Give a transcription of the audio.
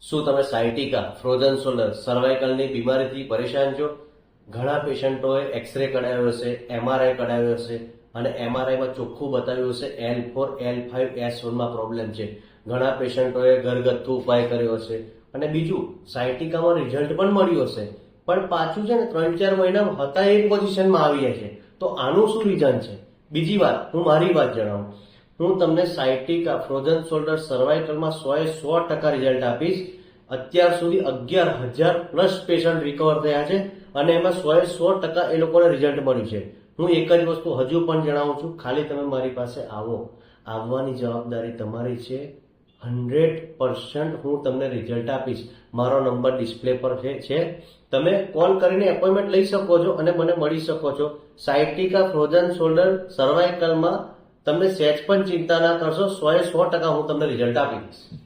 શું તમે sciatica, frozen solar, સર્વાઇકલની બીમારીથી પરેશાન છો? ઘણા પેશન્ટોએ એક્સરે કઢાવ્યો હશે, એમઆરઆઈ કઢાવ્યો હશે અને એમઆરઆઈમાં ચોખ્ખું બતાવ્યું હશે, L four, L five, S વનમાં પ્રોબ્લેમ છે. ઘણા પેશન્ટોએ ઘરગથ્થુ ઉપાય કર્યો હશે અને બીજું, સાયટિકામાં રિઝલ્ટ પણ મળ્યું હશે. પણ પાછું છે ને ત્રણ ચાર મહિનામાં હતા એ પોઝિશનમાં આવી જાય છે. તો આનું શું રીઝન છે? બીજી વાત, હું મારી વાત જણાવું. હું તમને સાયટિકા ફ્રોઝન શોલ્ડર સર્વાઇકલમાં સો એ સો ટકા રિઝલ્ટ આપીશ. અત્યાર સુધી અગિયાર હજાર પ્લસ પેશન્ટ રિકવર થયા છે અને એમાં સો એ સો ટકા એ લોકોને રિઝલ્ટ મળ્યું છે. હું એક જ વસ્તુ હજુ પણ જણાવું છું, ખાલી તમે મારી પાસે આવો. આવવાની જવાબદારી તમારી છે. હંડ્રેડ પર્સન્ટ હું તમને રિઝલ્ટ આપીશ. મારો નંબર ડિસ્પ્લે પર છે તમે કોલ કરીને એપોઇન્ટમેન્ટ લઈ શકો છો અને મને મળી શકો છો. સાયટિકા ફ્રોઝન શોલ્ડર સર્વાઇકલમાં તમને સેજ પણ ચિંતા ના કરશો સો એ સો ટકા હું તમને રિઝલ્ટ આપી દઈશ